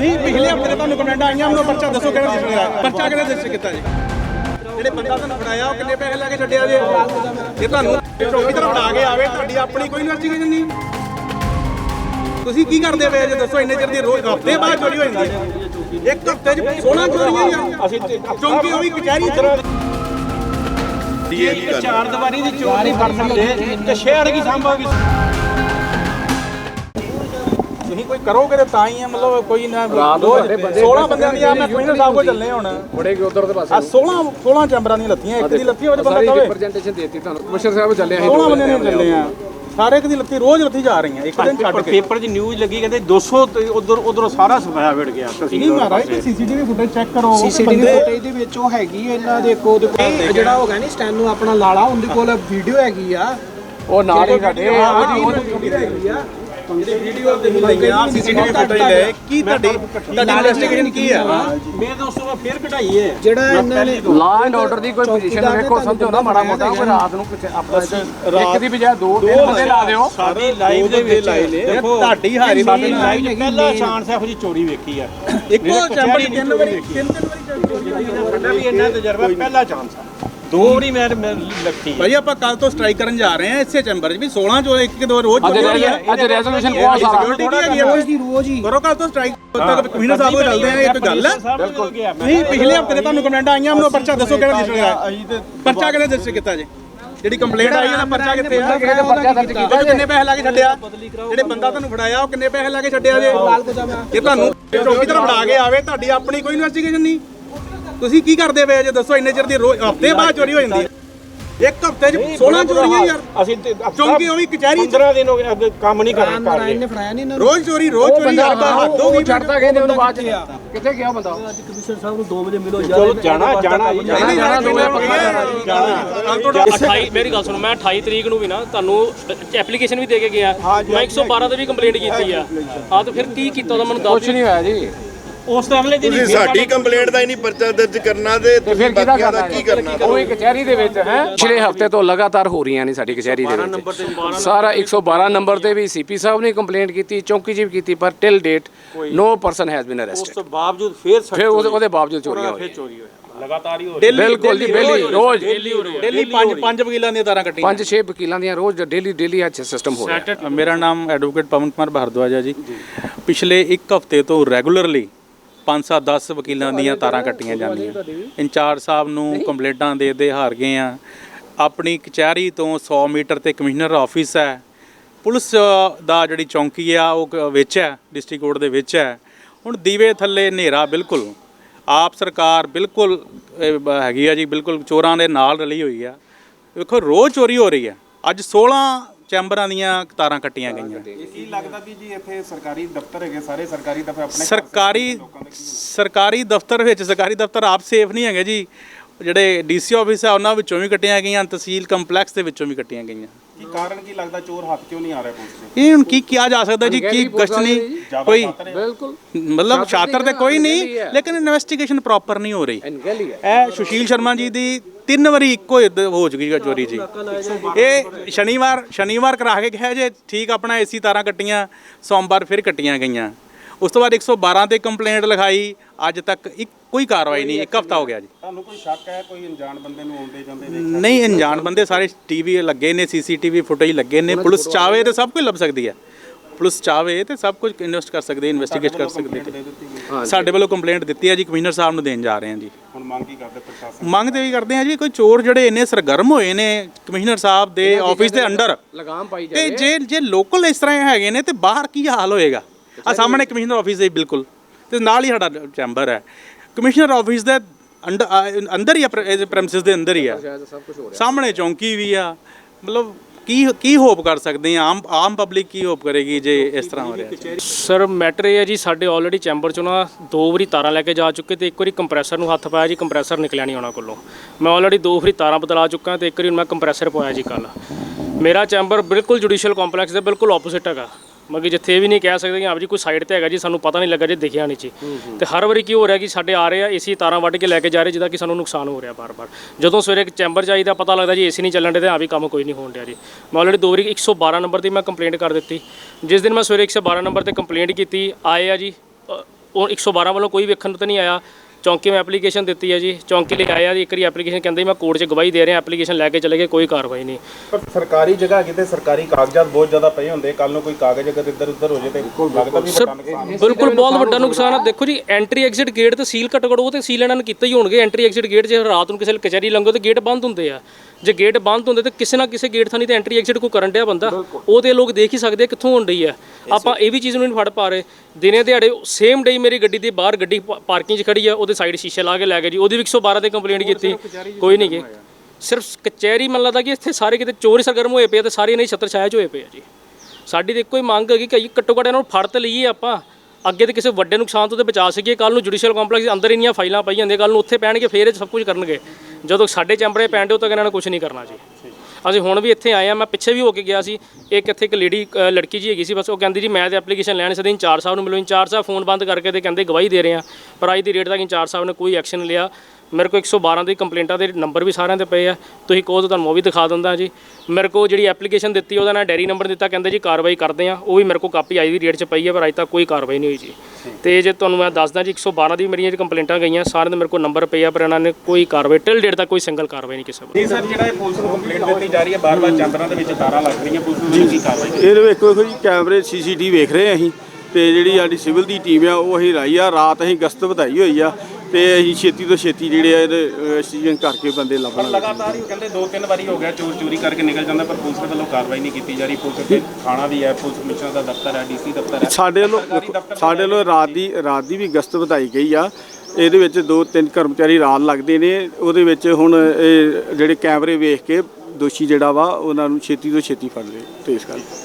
ਨਹੀਂ ਪਿਛਲੇ ਹਫ਼ਤੇ ਤੇ ਤੁਹਾਨੂੰ ਕਮੈਂਟ ਆਈਆਂ ਮੈਨੂੰ ਪਰਚਾ ਦੱਸੋ ਕਿਹੜਾ ਰਜਿਸਟਰ ਕਰਾਇਆ ਪਰਚਾ ਕਿਹੜਾ ਰਜਿਸਟਰ ਕੀਤਾ ਜੀ? ਜਿਹੜੇ ਬੰਦਾ ਤੁਹਾਨੂੰ ਫੜਾਇਆ ਉਹ ਕਿੰਨੇ ਪੈਸੇ ਲੈ ਕੇ ਛੱਡਿਆ ਜੇ? ਇਹ ਤੁਹਾਨੂੰ ਚੌਕੀ ਤਰ੍ਹਾਂ ਫੜਾ ਕੇ ਆਵੇ ਤੁਹਾਡੀ ਆਪਣੀ ਕੋਈ ਇਨਵੈਸਟੀਗੇਸ਼ਨ ਨਹੀਂ ਤੁਸੀਂ ਕੀ ਕਰਦੇ ਪਏ ਜੇ? ਦੱਸੋ ਇੰਨੇ ਚਿਰ ਦੀ ਰੋਜ਼ ਹਫ਼ਤੇ ਬਾਅਦ ਚੋਰੀ ਹੋ ਜਾਂਦੀ ਹੈ। ਇੱਕ ਹਫ਼ਤੇ 'ਚ 16 ਚੋਰੀਆਂ ਯਾਰ ਅਸੀਂ ਚੌਂਕੀ ਉਹ ਵੀ ਕਚਹਿਰੀ ਚ ਇੱਕ ਚਾਰ ਦੀਵਾਰੀ ਦੀ ਚੋਰੀ ਫੜ ਸਕਦੇ ਤੇ ਸ਼ਹਿਰ ਕੀ ਸੰਭਵ ਕਰੋਗੇ ਤੇ ਤਾਂ ਹੀ ਹੈ ਮਤਲਬ ਕੋਈ ਨਾ ਰੋਜ਼ 16 ਬੰਦਿਆਂ ਦੀਆਂ ਮੈਂ ਕਮਿਸ਼ਨਰ ਸਾਹਿਬ ਕੋਲ ਚੱਲੇ ਹੁਣ। ਬੜੇ ਕਿ ਉਧਰ ਦੇ ਪਾਸੇ। ਆ 16 16 ਚੈਂਬਰਾਂ ਦੀਆਂ ਲੱਤੀਆਂ ਇੱਕ ਦੀ ਲੱਤੀ ਹੋਵੇ ਤੇ ਬੰਦਾ ਸਾਰੀ ਕਵੇ। ਰਿਪਰੈਜ਼ੈਂਟੇਸ਼ਨ ਦੇਤੀ ਤੁਹਾਨੂੰ। ਕਮਿਸ਼ਨਰ ਸਾਹਿਬ ਚੱਲੇ ਅਸੀਂ 16 ਬੰਦਿਆਂ ਦੀਆਂ ਚੱਲੇ ਆ। ਸਾਰੇ ਇੱਕ ਦੀ ਲੱਤੀ ਰੋਜ਼ ਲੱਤੀ ਜਾ ਰਹੀਆਂ ਇੱਕ ਦਿਨ ਛੱਡ ਕੇ। ਪੇਪਰ 'ਚ ਨਿਊਜ਼ ਲੱਗੀ ਕਹਿੰਦੇ 200 ਤੇ ਉਧਰ ਉਧਰੋਂ ਸਾਰਾ ਸਫਾਇਆ ਵਿੜ ਗਿਆ ਨਹੀਂ ਮਹਾਰਾਜ ਤੇ ਸੀਸੀਟੀਵੀ ਫੁਟੇਜ ਚੈੱਕ ਕਰੋ ਸੀਸੀਟੀਵੀ ਫੁਟੇਜ ਦੇ ਵਿੱਚ ਉਹ ਹੈਗੀ ਹੈ ਇਹਨਾਂ ਦੇ ਕੋਲ ਜਿਹੜਾ ਹੋ ਗਿਆ ਨਹੀਂ ਸਟੈਨੋ ਆਪਣਾ ਲਾਲਾ ਉਹਦੇ ਕੋਲ ਵੀਡੀਓ ਹੈਗੀ ਆ। ਉਹ ਨਾਲ ਹੀ ਸਾਡੇ ਲਈਆਂ ਸੀਸੀਟੀਵੀ ਫੁਟੇਜ ਲੈ ਕੀ ਤੁਹਾਡੀ ਤੁਹਾਡੀ ਇਨਵੈਸਟੀਗੇਸ਼ਨ ਕੀ ਆ ਮੈਂ ਦੋਸਤੋ ਮੈਂ ਫੇਰ ਕਢਾਈ ਹੈ। ਜਿਹੜਾ ਇਹਨਾਂ ਨੇ ਲਾ ਐਂਡ ਆਰਡਰ ਦੀ ਕੋਈ ਪੋਜੀਸ਼ਨ ਵੇਖੋ ਸਮਝੋ ਨਾ ਮਾੜਾ ਮੋਟਾ ਕੋਈ ਰਾਤ ਨੂੰ ਕੁਛ ਆਪਣਾ ਇੱਕ ਦੀ ਬਜਾਏ ਦੋ ਤਿੰਨ ਬੰਦੇ ਲਾ ਦਿਓ। ਸਾਡੀ ਲਾਈਵ ਦੇ ਵਿੱਚ ਦੇਖੋ ਤੁਹਾਡੀ ਹਾਰੀ ਸਾਡੀ ਲਾਈਵ 'ਚ ਪਹਿਲਾ ਚਾਂਸ ਇਹੋ ਜੀ ਚੋਰੀ ਵੇਖੀ ਆ। ਇੱਕੋ ਚੈਂਬਰ ਤਿੰਨ ਵਾਰੀ ਤਿੰਨ ਤਿੰਨ ਵਾਰੀ ਸਾਡਾ ਵੀ ਇੰਨਾ ਤਜਰਬਾ ਪਹਿਲਾ ਚਾਂਸ ਆ ਦੋ ਵਾਰੀ ਮੈਂ ਮੈਂ ਭਾਈ ਆਪਾਂ ਕੱਲ ਤੋਂ ਸਟ੍ਰਾਈਕ ਕਰਨ ਜਾ ਰਹੇ ਹਾਂ ਇਸੇ ਚੈਂਬਰ 'ਚ ਵੀ 16 ਚੋਂ ਇੱਕ ਇੱਕ ਦੋ ਰੋਜ਼ ਅੱਜ ਚੋਰੀ ਹੋ ਰਹੀ ਹੈ ਅੱਜ ਰੈਜ਼ੋਲੂਸ਼ਨ ਬਹੁਤ ਸਾਰਾ। ਸਿਕਿਉਰਿਟੀ ਹੈਗੀ ਰੋਜ਼ ਦੀ ਰੋਜ਼ ਹੀ। ਕਰੋ ਕੱਲ ਤੋਂ ਸਟ੍ਰਾਈਕ ਤੱਕ ਕਮਿਸ਼ਨਰ ਸਾਹਿਬ ਕੋਲ ਚੱਲਦੇ ਆ ਇਹ ਕੋਈ ਗੱਲ ਹੈ ਬਿਲਕੁਲ। ਨਹੀਂ ਪਿਛਲੇ ਹਫ਼ਤੇ ਤੇ ਤੁਹਾਨੂੰ ਕਮੈਂਟ ਆਈਆਂ ਮੈਨੂੰ ਪਰਚਾ ਦੱਸੋ ਕਿਹੜਾ ਰਜਿਸਟਰ ਕਰਾਇਆ ਪਰਚਾ ਕਿਹੜਾ ਰਜਿਸਟਰ ਕੀਤਾ ਜੀ? ਜਿਹੜੀ ਕੰਪਲੇਂਟ ਆਈ ਉਹਦਾ ਪਰਚਾ ਕਿੱਥੇ ਆ? ਨੇ ਪਰਚਾ ਦਰਜ ਕੀਤਾ? ਉਹ ਕਿੰਨੇ ਪੈਸੇ ਲਾ ਕੇ ਛੱਡਿਆ? ਜਿਹੜੇ ਬੰਦਾ ਤੁਹਾਨੂੰ ਫੜਾਇਆ ਉਹ ਕਿੰਨੇ ਪੈਸੇ ਲਾ ਕੇ ਛੱਡਿਆ ਜੇ? ਇਹ ਤੁਹਾਨੂੰ ਚੌਕੀ ਤਰ੍ਹਾਂ ਫੜਾ ਕੇ ਆਵੇ ਤੁਹਾਡੀ ਆਪਣੀ ਕੋਈ ਇਨਵੈਸਟੀਗੇਸ਼ਨ ਨਹੀਂ। ਤੁਸੀਂ ਕੀ ਕਰਦੇ ਪਏ ਜੇ ਦੱਸੋ ਇੰਨੇ ਚਿਰ ਦੀ ਰੋਜ਼ ਹਫ਼ਤੇ ਬਾਅਦ ਚੋਰੀ ਹੋ ਜਾਂਦੀ ਹੈ। ਇੱਕ ਹਫ਼ਤੇ 'ਚ 16 ਚੋਰੀਆਂ ਯਾਰ। ਅਸੀਂ ਚੌਂਕੀ ਉਹ ਵੀ ਕਚਹਿਰੀ 'ਚ। 15 ਦਿਨ ਹੋ ਗਏ ਅੱਗੇ ਕੰਮ ਨਹੀਂ ਕਰ ਕਰ ਰਹੇ ਫੜਾਇਆ ਨਹੀਂ ਇਹਨਾਂ ਨੂੰ। ਰੋਜ਼ ਚੋਰੀ ਰੋਜ਼ ਚੋਰੀ ਹੱਦ ਹੋ ਗਈ। ਛੱਡਦਾ ਕਹਿੰਦੇ ਉਹਨੂੰ ਬਾਅਦ ਚ। ਕਿੱਥੇ ਗਿਆ? ਬੰਦਾ? ਚਲੋ ਜਾਣਾ ਜਾਣਾ ਜੀ, ਨਹੀਂ ਜਾਣਾ ਦੋ ਕੱਲ ਤੋਂ 28 ਮੇਰੀ ਗੱਲ ਸੁਣੋ ਮੈਂ 28 ਤਰੀਕ ਨੂੰ ਵੀ ਨਾ ਤੁਹਾਨੂੰ ਐਪਲੀਕੇਸ਼ਨ ਵੀ ਦੇ ਕੇ ਗਿਆ। ਮੈਂ 112 ਤੇ ਵੀ ਕੰਪਲੇਂਟ ਕੀਤੀ ਆ। ਆ ਤਾਂ ਫਿਰ ਕੀ ਕੀਤਾ ਉਹਦਾ? ਮੈਨੂੰ ਦੱਸ ਨਹੀਂ ਹੋਇਆ ਜੀ। ਉਸ ਤੋਂ ਅਗਲੇ ਦਿਨ ਤੁਸੀਂ ਫਿਰ ਸਾਡੀ ਕੰਪਲੇਂਟ ਦਾ ਹੀ ਨਹੀਂ ਪਰਚਾ ਦਰਜ ਕਰਨਾ ਤੇ ਫਿਰ ਕਿਹਦਾ ਬਾਕੀਆਂ ਦਾ ਕੀ ਕਰਨਾ? ਉਹ ਹੀ ਕਚਹਿਰੀ ਦੇ ਵਿੱਚ ਹੈ? ਪਿਛਲੇ ਹਫ਼ਤੇ ਤੋਂ ਲਗਾਤਾਰ ਹੋ ਰਹੀਆਂ ਨੇ ਸਾਡੀ ਕਚਹਿਰੀ ਦੇ ਵਿੱਚ। ਸਾਰਾ 112 ਨੰਬਰ ਤੇ ਵੀ ਸੀਪੀ ਸਾਹਿਬ ਨੇ ਕੰਪਲੇਂਟ ਕੀਤੀ ਚੌਂਕੀ ਜੀ ਵੀ ਕੀਤੀ ਪਰ till date no person has been ਉਸ ਅਰੈਸਟਡ ਤੋਂ ਬਾਵਜੂਦ ਫਿਰ ਫਿਰ ਉਹਦੇ ਉਹਦੇ ਬਾਵਜੂਦ ਚੋਰੀਆਂ ਫਿਰ ਹੋਈਆਂ ਚੋਰੀ ਹੋਇਆ। ਲਗਾਤਾਰ ਹੀ ਹੋ ਬਿਲਕੁਲ ਜੀ ਬਿਲਕੁਲ। ਰੋਜ਼ ਡੇਲੀ ਪੰਜ ਪੰਜ ਵਕੀਲਾਂ ਦੀਆਂ ਤਾਰਾਂ ਕੱਟੀਆਂ। ਪੰਜ ਛੇ ਵਕੀਲਾਂ ਦੀਆਂ ਰੋਜ਼ ਡੇਲੀ ਡੇਲੀ ਅੱਜ ਸਿਸਟਮ ਹੋ ਰਿਹਾ। ਮੇਰਾ ਨਾਮ ਐਡਵੋਕੇਟ ਪਵਨ ਕੁਮਾਰ ਭਾਰਦਵਾਜ ਹੈ ਜੀ। ਪਿਛਲੇ 1 ਹਫ਼ਤੇ ਤੋਂ ਰੈਗੂਲਰਲੀ 5 10 ਵਕੀਲਾਂ ਦੀਆਂ ਤਾਰਾਂ ਕੱਟੀਆਂ ਜਾਂਦੀਆਂ। ਇੰਚਾਰਜ ਸਾਹਿਬ ਨੂੰ ਕੰਪਲੇਂਟਾਂ ਦੇ ਦੇ ਹਾਰ ਗਏ ਆ। ਆਪਣੀ ਕਚਹਿਰੀ ਤੋਂ 100 ਮੀਟਰ ਤੇ ਕਮਿਸ਼ਨਰ ਆਫਿਸ ਹੈ। ਪੁਲਿਸ ਦਾ ਜਿਹੜੀ ਚੌਂਕੀ ਆ ਉਹ ਕ- ਵਿੱਚ ਹੈ ਡਿਸਟ੍ਰਿਕਟ ਕੋਰਟ ਦੇ ਵਿੱਚ ਹੈ। ਹੁਣ ਦੀਵੇ ਥੱਲੇ ਹਨੇਰਾ ਬਿਲਕੁਲ। ਆਪ ਸਰਕਾਰ ਬਿਲਕੁਲ ਇਹ, ਹੈਗੀ ਆ ਜੀ ਬਿਲਕੁਲ ਚੋਰਾਂ ਦੇ ਨਾਲ ਰਲੀ ਹੋਈ ਆ। ਵੇਖੋ ਰੋਜ਼ ਚੋਰੀ ਹੋ ਰਹੀ ਹੈ। ਅੱਜ 16 ਚੈਂਬਰਾਂ ਦੀਆਂ ਤਾਰਾਂ ਕੱਟੀਆਂ ਗਈਆਂ। ਕੀ ਲੱਗਦਾ ਵੀ ਜੀ ਇੱਥੇ ਸਰਕਾਰੀ ਦਫ਼ਤਰ ਹੈਗੇ ਸਾਰੇ ਸਰਕਾਰੀ ਦਫ਼ਤਰ ਆਪਣੇ ਸਰਕਾਰੀ ਸਰਕਾਰੀ ਦਫ਼ਤਰ ਵਿੱਚ ਸਰਕਾਰੀ ਦਫ਼ਤਰ ਆਪ ਸੇਫ ਨਹੀਂ ਹੈਗੇ ਜੀ। ਜਿਹੜੇ ਡੀਸੀ ਆਫਿਸ ਆ ਉਹਨਾਂ ਵਿੱਚੋਂ ਵੀ ਕੱਟੀਆਂ ਗਈਆਂ ਤਹਿਸੀਲ ਕੰਪਲੈਕਸ ਦੇ ਵਿੱਚੋਂ ਵੀ ਕੱਟੀਆਂ ਗਈਆਂ। ਕੀ ਕਾਰਨ ਕੀ ਲੱਗਦਾ ਚੋਰ ਹੱਥ ਕਿਉਂ ਨਹੀਂ ਆ ਰਿਹਾ ਪੁਲਿਸ ਇਹ ਹੁਣ ਕੀ ਕਿਹਾ ਜਾ ਸਕਦਾ ਜੀ? ਕੀ ਗਸ਼ਤ ਨਹੀਂ? ਕੋਈ ਬਿਲਕੁਲ। ਮਤਲਬ ਛਾਤਰ ਤੇ ਕੋਈ ਨਹੀਂ ਲੇਕਿਨ ਇਨਵੈਸਟੀਗੇਸ਼ਨ ਪ੍ਰੋਪਰ ਨਹੀਂ ਹੋ ਰਹੀ। ਹੈ। ਇਹ ਸੁਸ਼ੀਲ ਸ਼ਰਮਾ ਜੀ ਦੀ ਤਿੰਨ ਵਾਰੀ ਇੱਕੋ ਹੋ ਚੁੱਕੀ ਹੈ ਚੋਰੀ ਜੀ। ਇਹ ਸ਼ਨੀਵਾਰ ਸ਼ਨੀਵਾਰ ਕਰਾ ਕੇ ਗਿਆ ਜੇ ਠੀਕ ਆਪਣਾ ਏਸੀ ਤਾਰਾਂ ਕੱਟੀਆਂ ਸੋਮਵਾਰ ਫਿਰ ਕੱਟੀਆਂ ਗਈਆਂ। ਉਸ ਤੋਂ ਬਾਅਦ 112 ਤੇ ਕੰਪਲੇਂਟ ਲਿਖਾਈ ਅੱਜ ਤੱਕ ਇੱਕ ਕੋਈ ਕਾਰਵਾਈ ਨਹੀਂ ਇੱਕ ਹਫਤਾ ਹੋ ਗਿਆ ਜੀ। ਤੁਹਾਨੂੰ ਕੋਈ ਸ਼ੱਕ ਹੈ? ਕੋਈ ਅਣਜਾਣ ਬੰਦੇ ਨੂੰ ਆਉਂਦੇ ਜਾਂਦੇ ਦੇਖ ਨਹੀਂ ਅਣਜਾਣ ਬੰਦੇ ਸਾਰੇ ਟੀਵੀ ਲੱਗੇ ਨੇ ਸੀਸੀਟੀਵੀ ਫੁਟੇਜ ਲੱਗੇ ਨੇ ਪੁਲਿਸ ਚਾਵੇ ਤੇ ਸਭ ਕੁਝ ਲੱਭ ਸਕਦੀ ਹੈ। ਪੁਲਿਸ ਚਾਵੇ ਤੇ ਸਭ ਕੁਝ ਇਨਵੈਸਟ ਕਰ ਸਕਦੀ ਇਨਵੈਸਟੀਗੇਟ ਕਰ ਸਕਦੀ ਸਾਡੇ ਵੱਲੋਂ ਕੰਪਲੇਂਟ ਦਿੱਤੀ ਹੈ ਜੀ ਕਮਿਸ਼ਨਰ ਸਾਹਿਬ ਨੂੰ ਦੇਣ ਜਾ ਰਹੇ ਹਾਂ ਜੀ। ਹੁਣ ਮੰਗ ਕੀ ਕਰਦੇ ਪ੍ਰਸ਼ਾਸਨ? ਮੰਗ ਤੇ ਵੀ ਕਰਦੇ ਹਾਂ ਜੀ ਕੋਈ ਚੋਰ ਜਿਹੜੇ ਇੰਨੇ ਸਰਗਰਮ ਹੋਏ ਨੇ ਕਮਿਸ਼ਨਰ ਸਾਹਿਬ ਦੇ ਆਫਿਸ ਦੇ ਅੰਡਰ ਲਗਾਮ ਪਾਈ ਤੇ ਜਾਵੇ ਜੇ ਜੇ ਲੋਕਲ ਇਸ ਤਰ੍ਹਾਂ ਹੈਗੇ ਨੇ ਤੇ ਬਾਹਰ ਕੀ ਹਾਲ ਹੋਏਗਾ? ਆ ਸਾਹਮਣੇ ਕਮਿਸ਼ਨਰ ਆਫਿਸ ਦੇ ਬਿਲਕੁਲ। ਤੇ ਨਾਲ ਹੀ ਸਾਡਾ ਚੈਂਬਰ ਹੈ। ਕਮਿਸ਼ਨਰ ਆਫਿਸ ਦੇ ਅੰਦਰ ਹੀ ਪ੍ਰੈਮਿਸਿਸ ਦੇ ਅੰਦਰ ਹੀ ਆ। ਸਭ ਕੁਝ ਹੋ ਰਿਹਾ। ਸਾਹਮਣੇ ਚੌਂਕੀ ਵੀ ਆ। ਮਤਲਬ ਕੀ ਕੀ ਹੋਪ ਕਰ ਸਕਦੇ ਆ ਆਮ ਆਮ ਪਬਲਿਕ ਕੀ ਹੋਪ ਕਰੇਗੀ ਜੇ ਇਸ ਤਰ੍ਹਾਂ ਹੋ ਰਿਹਾ ਸਰ ਮੈਟਰ ਇਹ ਹੈ ਜੀ ਸਾਡੇ ਆਲਰੇਡੀ ਚੈਂਬਰ ਚੋਂ ਨਾ ਦੋ ਵਾਰੀ ਤਾਰਾਂ ਲੈ ਕੇ ਜਾ ਚੁੱਕੇ ਤੇ ਇੱਕ ਵਾਰੀ ਕੰਪਰੈਸਰ ਨੂੰ ਹੱਥ ਪਾਇਆ ਜੀ ਕੰਪਰੈਸਰ ਨਿਕਲਿਆ ਨਹੀਂ ਉਹਨਾਂ ਕੋਲੋਂ। ਮੈਂ ਆਲਰੇਡੀ ਦੋ ਵਾਰੀ ਤਾਰਾਂ ਬਦਲਾ ਚੁੱਕਾ ਤੇ ਇੱਕ ਵਾਰੀ ਮੈਂ ਕੰਪਰੈਸਰ ਪਾਇਆ ਜੀ ਕੱਲ ਮੇਰਾ ਚੈਂਬਰ ਬਿਲਕੁਲ ਜੁਡੀਸ਼ੀਅਲ ਕੰਪਲੈਕਸ ਦੇ ਬਿਲਕੁਲ ਆਪੋਜ਼ਿਟ ਹੈਗਾ। ਮਤਲਬ ਕਿ ਜਿੱਥੇ ਇਹ ਵੀ ਨਹੀਂ ਕਹਿ ਸਕਦੇ ਕਿ ਆਪ ਜੀ ਕੋਈ ਸਾਈਡ ਤੇ ਹੈਗਾ ਜੀ ਸਾਨੂੰ ਪਤਾ ਨਹੀਂ ਲੱਗਾ ਜੀ ਦਿਖਿਆ ਨਹੀਂ ਜੀ। ਤੇ ਹਰ ਵਾਰੀ ਕੀ ਹੋ ਰਿਹਾ ਕਿ ਸਾਡੇ ਆ ਰਹੇ ਆ ਏਸੀ ਤਾਰਾਂ ਵੱਢ ਕੇ ਲੈ ਕੇ ਜਾ ਰਹੇ ਜਿਹਦਾ ਕਿ ਸਾਨੂੰ ਨੁਕਸਾਨ ਹੋ ਰਿਹਾ ਬਾਰ-ਬਾਰ। ਜਦੋਂ ਸਵੇਰੇ ਚੈਂਬਰ ਜਾਈਦਾ ਪਤਾ ਲੱਗਦਾ ਜੀ ਏਸੀ ਨਹੀਂ ਚੱਲਣ ਦੇ ਤੇ ਆ ਵੀ ਕੰਮ ਕੋਈ ਨਹੀਂ ਹੋਣ ਡਿਆ ਜੀ। ਮੈਂ ਆਲਰੇਡੀ ਦੋ ਵਾਰੀ 112 ਨੰਬਰ ਤੇ ਮੈਂ ਕੰਪਲੇਂਟ ਕਰ ਦਿੱਤੀ। ਜਿਸ ਦਿਨ ਮੈਂ ਸਵੇਰੇ 112 ਨੰਬਰ ਤੇ ਕੰਪਲੇਂਟ ਕੀਤੀ ਆਏ ਆ ਜੀ ਉਹ 112 ਵੱਲੋਂ ਕੋਈ ਵੇਖਣ ਨੂੰ ਤਾਂ ਨਹੀਂ ਆਇਆ। ਚੌਂਕੀ ਮੈਂ ਐਪਲੀਕੇਸ਼ਨ ਦਿੱਤੀ ਹੈ ਜੀ। ਚੌਂਕੀ ਲੈ ਆਇਆ ਜੀ। ਇੱਕ ਵਾਰੀ ਐਪਲੀਕੇਸ਼ਨ ਕਹਿੰਦੇ ਮੈਂ ਕੋਰਟ 'ਚ ਗਵਾਹੀ ਦੇ ਰਿਹਾ ਐਪਲੀਕੇਸ਼ਨ ਲੈ ਕੇ ਚਲੇ ਗਏ ਕੋਈ ਕਾਰਵਾਈ ਨਹੀਂ। ਪਰ ਸਰਕਾਰੀ ਜਗ੍ਹਾ ਕਿਤੇ ਸਰਕਾਰੀ ਕਾਗਜ਼ਾਤ ਬਹੁਤ ਜ਼ਿਆਦਾ ਪਏ ਹੁੰਦੇ। ਕੱਲ ਨੂੰ ਕੋਈ ਕਾਗਜ਼ ਅਗਰ ਇੱਧਰ ਉੱਧਰ ਹੋ ਜੇ ਤੇ ਲੱਗਦਾ ਵੀ ਵੱਡਾ ਨੁਕਸਾਨ ਬਿਲਕੁਲ ਬਹੁਤ ਵੱਡਾ ਨੁਕਸਾਨ ਹੈ ਦੇਖੋ ਜੀ ਐਂਟਰੀ ਐਗਜ਼ਿਟ ਗੇਟ ਤੇ ਸੀਲ ਘੱਟੋ ਘੱਟ ਉਹ ਤੇ ਸੀਲ ਇਹਨਾਂ ਨੇ ਕੀਤਾ ਹੀ ਹੋਣਗੇ। ਐਂਟਰੀ ਐਗਜ਼ਿਟ ਗੇਟ ਜੇ ਰਾਤ ਨੂੰ ਕਿਸੇ ਲਈ ਕਚਹਿਰੀ ਲੰਘੋ ਤੇ ਗੇਟ ਬੰਦ ਹੁੰਦੇ ਆ। ਜੇ ਗੇਟ ਬੰਦ ਹੁੰਦੇ ਤੇ ਕਿਸੇ ਨਾ ਕਿਸੇ ਗੇਟ ਥਾਂ ਨਹੀਂ ਤੇ ਐਂਟਰੀ ਐਗਜ਼ਿਟ ਕੋਈ ਕਰਨ ਡਿਆ ਬੰਦਾ। ਉਹ ਤੇ ਲੋਕ ਦੇਖ ਹੀ ਸਕਦੇ ਆ ਕਿੱਥੋਂ ਹੋਣ ਡਈ ਆ। ਆਪਾਂ ਇਹ ਵੀ ਚੀਜ਼ ਨੂੰ ਨਹੀਂ ਫੜ ਪਾ ਰਹੇ। ਦਿਨੇ ਦਿਹਾੜੇ ਸੇਮ ਡੇ ਮੇਰੀ ਗੱਡੀ ਦੇ ਬਾਹਰ ਗੱਡੀ ਪਾਰਕਿੰਗ 'ਚ ਖੜੀ ਆ ਉਹਦੇ ਸਾਈਡ ਸ਼ੀਸ਼ੇ ਲਾ ਕੇ ਲੈ ਗਏ ਜੀ। ਉਹਦੀ ਵੀ 112 ਤੇ ਕੰਪਲੇਂਟ ਕੀਤੀ। ਕੋਈ ਨਹੀਂ ਗਏ। ਸਿਰਫ ਕਚਹਿਰੀ ਮਨ ਲੱਗਦਾ ਕਿ ਇੱਥੇ ਸਾਰੇ ਕਿਤੇ ਚੋਰੀ ਸਰਗਰਮ ਹੋਏ ਪਏ ਤੇ ਸਾਰੇ ਨਹੀਂ ਛਤਰ ਛਾਇਆ 'ਚ ਹੋਏ ਪਏ ਆ ਜੀ। ਸਾਡੀ ਤਾਂ ਇੱਕੋ ਹੀ ਮੰਗ ਹੈਗੀ ਕਿ ਘੱਟੋ ਘੱਟ ਇਹਨਾਂ ਨੂੰ ਫੜ ਤੇ ਲਈਏ ਆਪਾਂ। ਅੱਗੇ ਤੇ ਕਿਸੇ ਵੱਡੇ ਨੁਕਸਾਨ ਤੋਂ ਤੇ ਬਚਾ ਸਕੀਏ। ਕੱਲ ਨੂੰ ਜੁਡੀਸ਼ੀਅਲ ਕੰਪਲੈਕਸ ਦੇ ਅੰਦਰ ਇੰਨੀਆਂ ਫਾਈਲਾਂ ਪਈਆਂ ਹੁੰਦੀਆਂ ਕੱਲ ਨੂੰ ਉੱਥੇ ਪੈਣਗੇ ਫੇਰ ਇਹ ਸਭ ਕੁਝ ਕਰਨਗੇ। ਜਦੋਂ ਸਾਡੇ ਚੈਂਬਰੇ ਪੈਣਦੇ ਉਦੋਂ ਤੱਕ ਇਹਨਾਂ ਨੇ ਕੁਝ ਨਹੀਂ ਕਰਨਾ ਜੀ। ਅਸੀਂ ਹੁਣ ਵੀ ਇੱਥੇ ਆਏ ਆ, ਮੈਂ ਪਿੱਛੇ ਵੀ ਹੋ ਕੇ ਗਿਆ ਸੀ। ਇੱਕ ਇੱਥੇ ਇੱਕ ਲੇਡੀ ਲੜਕੀ ਜੀ ਹੈਗੀ ਸੀ, ਬਸ ਉਹ ਕਹਿੰਦੀ ਜੀ ਮੈਂ ਤੇ ਐਪਲੀਕੇਸ਼ਨ ਲੈਣ ਸਦੇ ਇੰਚਾਰਜ ਸਾਹਿਬ ਨੂੰ ਮਿਲੋ। ਇੰਚਾਰਜ ਸਾਹਿਬ ਫੋਨ ਬੰਦ ਕਰਕੇ ਤੇ ਕਹਿੰਦੇ ਗਵਾਹੀ ਦੇ ਰਹੇ ਆ, ਪਰ ਅੱਜ ਦੀ ਰੇਟ ਤੱਕ ਇੰਚਾਰਜ ਸਾਹਿਬ ਨੇ ਕੋਈ ਐਕਸ਼ਨ ਲਿਆ। ਮੇਰੇ ਕੋਲ 112 ਦੀ ਕੰਪਲੇਂਟਾਂ ਦੇ ਨੰਬਰ ਵੀ ਸਾਰਿਆਂ ਦੇ ਪਏ ਆ। ਤੁਸੀਂ ਕਹੋ ਤਾਂ ਤੁਹਾਨੂੰ ਉਹ ਵੀ ਦਿਖਾ ਦਿੰਦਾ ਜੀ। ਮੇਰੇ ਕੋਲ ਜਿਹੜੀ ਐਪਲੀਕੇਸ਼ਨ ਦਿੱਤੀ ਉਹਦਾ ਨਾਲ ਡੈਰੀ ਨੰਬਰ ਦਿੱਤਾ ਕਹਿੰਦੇ ਜੀ ਕਾਰਵਾਈ ਕਰਦੇ ਆ। ਉਹ ਵੀ ਮੇਰੇ ਕੋਲ ਕਾਪੀ ਆਈ ਦੀ ਰੇਟ 'ਚ ਪਈ ਹੈ ਪਰ ਅਜੇ ਤੱਕ ਕੋਈ ਕਾਰਵਾਈ ਨਹੀਂ ਹੋਈ ਜੀ। ਤੇ ਜੇ ਤੁਹਾਨੂੰ ਮੈਂ ਦੱਸਦਾ ਜੀ 112 ਦੀ ਮੇਰੀਆਂ ਜਿਹੜੀ ਕੰਪਲੇਂਟਾਂ ਗਈਆਂ ਸਾਰਿਆਂ ਦੇ ਮੇਰੇ ਕੋਲ ਨੰਬਰ ਪਏ ਆ ਪਰ ਇਹਨਾਂ ਨੇ ਕੋਈ ਕਾਰਵਾਈ ਟਿਲ ਡੇਟ ਤੱਕ ਕੋਈ ਸਿੰਗਲ ਕਾਰਵਾਈ ਨਹੀਂ ਕਿਸੇ ਵੱਲੋਂ। ਜੀ ਸਰ ਜਿਹੜਾ ਇਹ ਪੁਲਿਸ ਨੂੰ ਕੰਪਲੇਂਟ ਦਿੱਤੀ ਜਾ ਰਹੀ ਹੈ ਬਾਰ-ਬਾਰ ਚਾਦਰਾਂ ਦੇ ਵਿੱਚ ਤਾਰਾਂ ਲੱਗ ਰਹੀਆਂ ਪੁਲਿਸ ਨੂੰ ਕੀ ਕਾਰਵਾਈ ਇਹਦੇ ਵੇਖੋ ਜੀ ਕੈਮਰੇ ਸੀਸੀਟੀਵੀ ਵੇਖ ਰਹੇ ਹਾਂ ਅਸੀਂ ਤੇ ਜਿਹੜੀ ਸਾਡੀ ਸਿਵਲ ਦੀ ਟੀਮ ਆ ਉਹ ਅਸੀਂ ਲਾਈ ਆ ਰਾਤ ਅਸੀਂ ਗਸ਼ਤ ਵਧਾਈ ਹੋਈ ਆ। ਤੇ ਅਸੀਂ ਛੇਤੀ ਤੋਂ ਛੇਤੀ ਜਿਹੜੇ ਆ ਇਹਦੇ ਸੀਜ਼ਨ ਕਰਕੇ ਬੰਦੇ ਲੱਭਣ ਲੱਗੇ। ਲਗਾਤਾਰ ਹੀ ਕਹਿੰਦੇ ਦੋ ਤਿੰਨ ਵਾਰੀ ਹੋ ਗਿਆ ਚੋਰ ਚੋਰੀ ਕਰਕੇ ਨਿਕਲ ਜਾਂਦਾ ਪਰ ਪੁਲਿਸ ਦੇ ਵੱਲੋਂ ਕਾਰਵਾਈ ਨਹੀਂ ਕੀਤੀ ਜਾ ਰਹੀ। ਪੁਲਿਸ ਤੇ ਥਾਣਾ ਵੀ ਹੈ ਪੁਲਿਸ ਕਮਿਸ਼ਨਰ ਦਾ ਦਫ਼ਤਰ ਹੈ ਡੀਸੀ ਦਫ਼ਤਰ ਹੈ। ਸਾਡੇ ਵੱਲੋਂ ਸਾਡੇ ਵੱਲੋਂ ਰਾਤ ਦੀ ਰਾਤ ਦੀ ਵੀ ਗਸ਼ਤ ਵਧਾਈ ਗਈ ਆ। ਇਹਦੇ ਵਿੱਚ ਦੋ ਤਿੰਨ ਕਰਮਚਾਰੀ ਰਾਤ ਲੱਗਦੇ ਨੇ। ਉਹਦੇ ਵਿੱਚ ਹੁਣ ਇਹ ਜਿਹੜੇ ਕੈਮਰੇ ਵੇਖ ਕੇ ਦੋਸ਼ੀ ਜਿਹੜਾ ਵਾ ਉਹਨਾਂ ਨੂੰ ਛੇਤੀ ਤੋਂ ਛੇਤੀ ਫੜ ਲਏ। ਤੇ ਇਸ ਕਰਕੇ